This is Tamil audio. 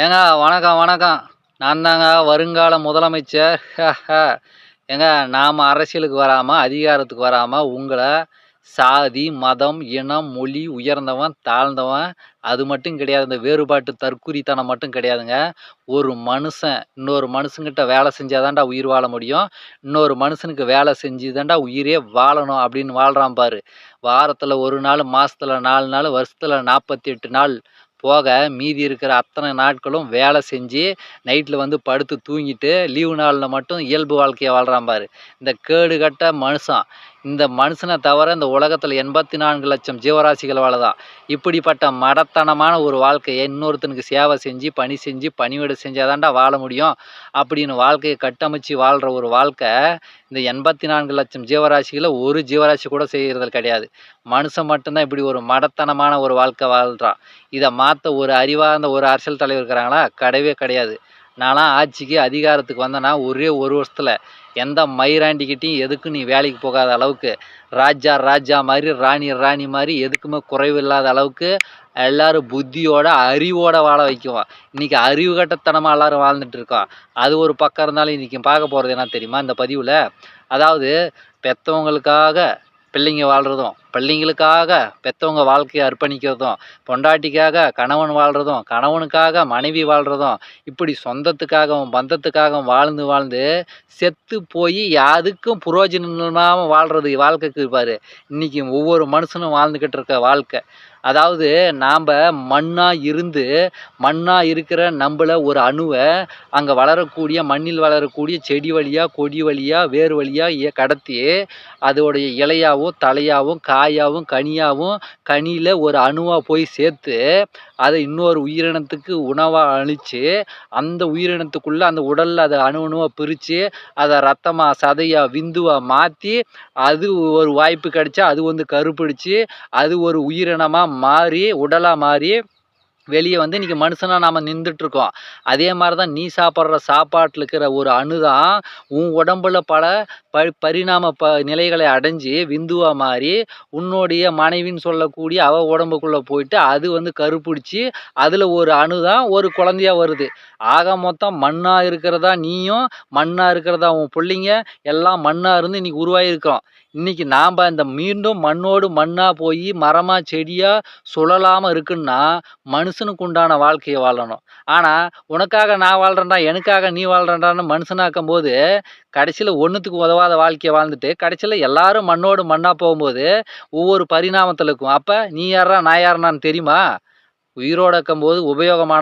ஏங்க வணக்கம் வணக்கம். நான் தாங்க வருங்கால முதலமைச்சர். ஏங்க நாம் அரசியலுக்கு வராமல் அதிகாரத்துக்கு வராமல் உங்களை சாதி மதம் இனம் மொழி உயர்ந்தவன் தாழ்ந்தவன் அது மட்டும் கிடையாது. இந்த வேறுபாட்டு தற்குறித்தனம் மட்டும் கிடையாதுங்க. ஒரு மனுஷன் இன்னொரு மனுஷங்கிட்ட வேலை செஞ்சாதான்டா உயிர் வாழ முடியும். இன்னொரு மனுஷனுக்கு வேலை செஞ்சு தான்டா உயிரே வாழணும் அப்படின்னு வாழ்கிறான் பாரு. வாரத்தில் ஒரு நாள் மாதத்துல நாலு நாள் வருஷத்தில் நாற்பத்தி எட்டு நாள் போக மீதி இருக்கிற அத்தனை நாட்களும் வேலை செஞ்சு நைட்டில் வந்து படுத்து தூங்கிட்டு லீவு நாளில் மட்டும் இயல்பு வாழ்க்கையை வாழ்கிறான் பாரு. இந்த கேடு கட்ட மனுஷன். இந்த மனுஷனை தவிர இந்த உலகத்தில் எண்பத்தி நான்கு லட்சம் ஜீவராசிகள் வாழதான் இப்படிப்பட்ட மடத்தனமான ஒரு வாழ்க்கையை இன்னொருத்தனுக்கு சேவை செஞ்சு பணி செஞ்சு பணிவிட செஞ்சாதான்டா வாழ முடியும். அப்படின்னு வாழ்க்கையை கட்டமைச்சு வாழ்கிற ஒரு வாழ்க்கை இந்த எண்பத்தி நான்கு லட்சம் ஜீவராசிகளை ஒரு ஜீவராசி கூட செய்கிறது கிடையாது. மனுஷன் மட்டும்தான் இப்படி ஒரு மடத்தனமான ஒரு வாழ்க்கை வாழ்கிறான் இதை மாற்ற ஒரு அறிவார்ந்த ஒரு அரசியல் தலைவர் இருக்கிறாங்களா? கிடையவே கிடையாது. நான்லாம் ஆட்சிக்கு அதிகாரத்துக்கு வந்தேன்னா ஒரே ஒரு வருஷத்தில் எந்த மயிராண்டிக்கிட்டையும் எதுக்கும் நீ வேலைக்கு போகாத அளவுக்கு ராஜா ராஜா மாதிரி ராணி ராணி மாதிரி எதுக்குமே குறைவு இல்லாத அளவுக்கு எல்லோரும் புத்தியோட அறிவோட வாழ வைக்குவோம் இன்றைக்கி அறிவு கட்டத்தனமாக எல்லோரும் வாழ்ந்துட்டு இருக்கோம் அது ஒரு பக்கம் இருந்தாலும் இன்றைக்கி பார்க்க போகிறது என்ன தெரியுமா இந்த பதிவில்? அதாவது பெற்றவங்களுக்காக பிள்ளைங்க வாழ்கிறதும் பிள்ளைங்களுக்காக பெற்றவங்க வாழ்க்கையை அர்ப்பணிக்கிறதும் பொண்டாட்டிக்காக கணவன் வாழ்கிறதும் கணவனுக்காக மனைவி வாழ்கிறதும் இப்படி சொந்தத்துக்காகவும் பந்தத்துக்காகவும் வாழ்ந்து வாழ்ந்து செத்து போய் யாருக்கும் புரோஜனமாக வாழ்கிறது வாழ்க்கைக்கு இருப்பார். இன்றைக்கி ஒவ்வொரு மனுஷனும் வாழ்ந்துக்கிட்டு இருக்க வாழ்க்கை. அதாவது நாம் மண்ணாக இருந்து மண்ணாக இருக்கிற நம்மள ஒரு அணுவை அங்கே வளரக்கூடிய மண்ணில் வளரக்கூடிய செடி வழியாக கொடி வழியாக வேர் வழியாக கடத்தி அதோடைய இலையாகவும் தலையாகவும் கா காயாகவும் கனியாகவும் கனியில் ஒரு அணுவாக போய் சேர்த்து அதை இன்னொரு உயிரினத்துக்கு உணவாக அழித்து அந்த உயிரினத்துக்குள்ளே அந்த உடலில் அதை அணு அணுவாக பிரித்து அதை ரத்தமாக சதையாக விந்துவாக மாற்றி அது ஒரு வாய்ப்பு கிடைச்சா அது வந்து கருப்பிடிச்சு அது ஒரு உயிரினமாக மாறி உடலாக மாறி வெளியே வந்து இன்றைக்கி மனுஷனாக நாம் நின்றுட்டுருக்கோம். அதே மாதிரி தான் நீ சாப்பிட்ற சாப்பாட்டில் இருக்கிற ஒரு அணு தான் உன் உடம்புல பல ப பரிணாம ப நிலைகளை அடைஞ்சு விந்துவாக மாறி உன்னுடைய மனைவின்னு சொல்லக்கூடிய அவ உடம்புக்குள்ளே போயிட்டு அது வந்து கருப்பிடிச்சி அதில் ஒரு அணு தான் ஒரு குழந்தையா வருது. ஆக மொத்தம் மண்ணாக இருக்கிறதா நீயும் மண்ணாக இருக்கிறதா உன் பிள்ளைங்க எல்லாம் மண்ணாக இருந்து இன்றைக்கி உருவாகிருக்கிறோம் இன்றைக்கி நாம் இந்த மீண்டும் மண்ணோடு மண்ணாக போய் மரமாக செடியாக சுழலாமல் இருக்குன்னா மனுஷனுக்கு உண்டான வாழ்க்கையை வாழணும். ஆனால் உனக்காக நான் வாழ்கிறேன்டா எனக்காக நீ வாழ்கிறேன்டான்னு மனுஷனாக்கும் போது கடைசியில் ஒன்றுத்துக்கு உதவாத வாழ்க்கையை வாழ்ந்துட்டு கடைசியில் எல்லாரும் மண்ணோடு மண்ணாக போகும்போது ஒவ்வொரு பரிணாமத்தில் இருக்கும் அப்போ நீ யாரா நான் யாருனான்னு தெரியுமா? உயிரோடு இருக்கும்போது உபயோகமான